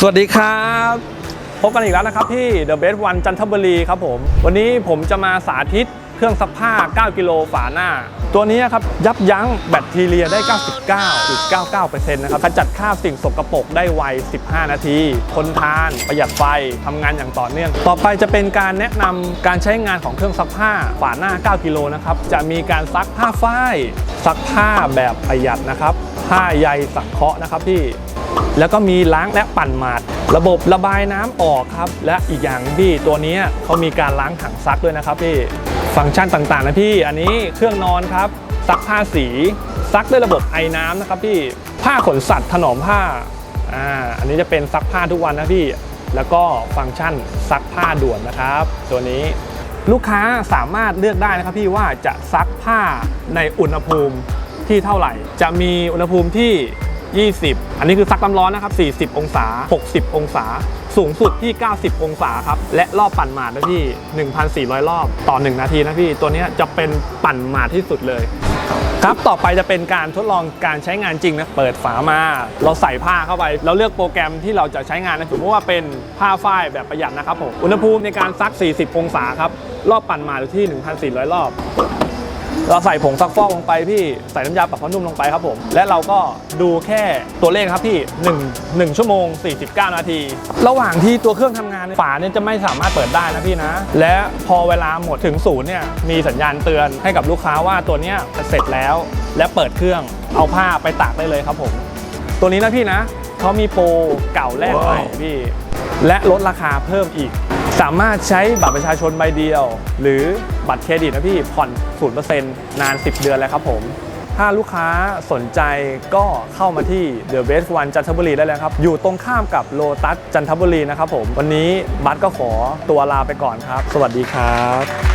สวัสดีครับพบกันอีกแล้วนะครับที่ The Best One จันทบุรีครับผม วันนี้ผมจะมาสาธิตเครื่องซักผ้า 9 กิโลฝาหน้า ตัวนี้ครับยับยั้งแบคทีเรียได้ 99.99%นะครับขจัดคราบสิ่งสกปรกได้ไว 15 นาทีทนทานประหยัดไฟทำงานอย่างต่อเนื่อง ต่อไปจะเป็นการแนะนำการใช้งานของเครื่องซักผ้าฝาหน้า 9 กิโลนะครับจะมีการซักผ้าฝ้ายซักผ้าแบบประหยัดนะครับผ้าใยสังเคราะห์นะครับพี่ แล้วก็มีล้างและปั่นหมาด ระบบระบายน้ำออกครับ และอีกอย่างพี่ตัวนี้เขามีการล้างถังซักด้วยนะครับพี่ฟังก์ชันต่างๆนะพี่อันนี้เครื่องนอนครับซักผ้าสีซักด้วยระบบไอน้ำนะครับพี่ผ้าขนสัตว์ถนอมผ้าอ่าอันนี้จะเป็นซักผ้าทุกวันนะพี่ แล้วก็ฟังก์ชันซักผ้าด่วนนะครับ ตัวนี้ลูกค้าสามารถเลือกได้นะครับพี่ว่าจะซักผ้าในอุณหภูมิที่เท่าไหร่ จะมีอุณหภูมิที่ 20 อันนี้คือซักน้ำร้อนนะครับ 40 องศา 60 องศา สูงสุดที่ 90 องศาครับ และรอบปั่นหมาดนะพี่ 1,400 รอบต่อ 1 นาทีนะพี่ ตัวนี้จะเป็นปั่นหมาดที่สุดเลยครับ ต่อไปจะเป็นการทดลองการใช้งานจริงนะ เปิดฝามา เราใส่ผ้าเข้าไป เราเลือกโปรแกรมที่เราจะใช้งานนะสมมติว่าเป็นผ้าฝ้ายแบบประหยัดนะครับผม อุณหภูมิในการซัก 40 องศาครับ รอบปั่นหมาดอยู่ที่ 1,400 รอบ เราใส่ผงซักฟอกลงไปพี่ใส่น้ำยาปรับผ้านุ่มลงไปครับผม และเราก็ดูแค่ตัวเลขครับพี่1 1ชั่วโมง 49 นาที ระหว่างที่ตัวเครื่องทำงานฝาเนี่ยจะไม่สามารถเปิดได้นะพี่นะ และพอเวลาหมดถึงศูนย์เนี่ยมีสัญญาณเตือนให้กับลูกค้าว่าตัวเนี้ยเสร็จแล้ว และเปิดเครื่องเอาผ้าไปตากได้เลยครับผม ตัวนี้นะพี่นะเขามีโปรเก่าแลกใหม่พี่ และลดราคาเพิ่มอีก สามารถใช้บัตรประชาชนใบเดียว หรือบัตรเครดิตนะพี่ผ่อน 0%นาน 10 เดือนเลยครับผม ถ้าลูกค้าสนใจก็เข้ามาที่ The Best One จันทบุรีได้เลยครับ อยู่ตรงข้ามกับโลตัสจันทบุรีนะครับผม วันนี้บัตรก็ขอตัวลาไปก่อนครับ สวัสดีครับ